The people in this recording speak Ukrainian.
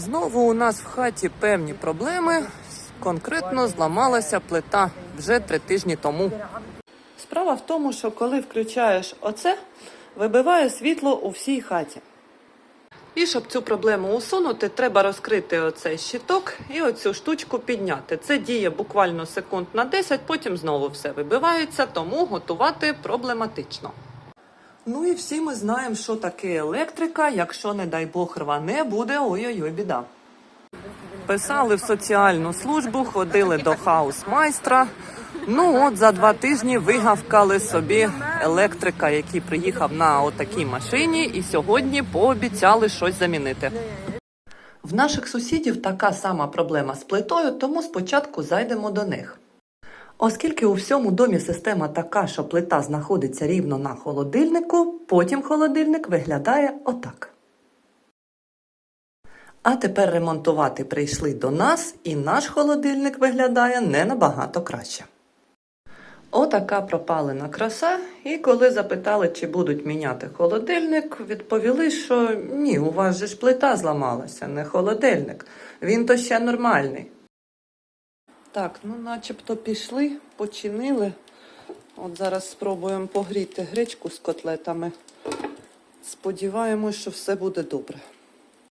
Знову у нас в хаті певні проблеми. Конкретно зламалася плита вже три тижні тому. Справа в тому, що коли включаєш оце, вибиває світло у всій хаті. І щоб цю проблему усунути, треба розкрити оцей щиток і оцю штучку підняти. Це діє буквально секунд на 10, потім знову все вибивається, тому готувати проблематично. Ну і всі ми знаємо, що таке електрика. Якщо, не дай Бог, рване, буде ой-ой-ой, біда. Писали в соціальну службу, ходили до хаус-майстра. Ну от за два тижні вигавкали собі електрика, який приїхав на отакій машині, і сьогодні пообіцяли щось замінити. В наших сусідів така сама проблема з плитою, тому спочатку зайдемо до них. Оскільки у всьому домі система така, що плита знаходиться рівно на холодильнику, потім холодильник виглядає отак. А тепер ремонтувати прийшли до нас, і наш холодильник виглядає не набагато краще. Отака пропалена краса, і коли запитали, чи будуть міняти холодильник, відповіли, що ні, у вас же ж плита зламалася, не холодильник. Він то ще нормальний. Так, ну начебто пішли, починили. От зараз спробуємо погріти гречку з котлетами. Сподіваємось, що все буде добре.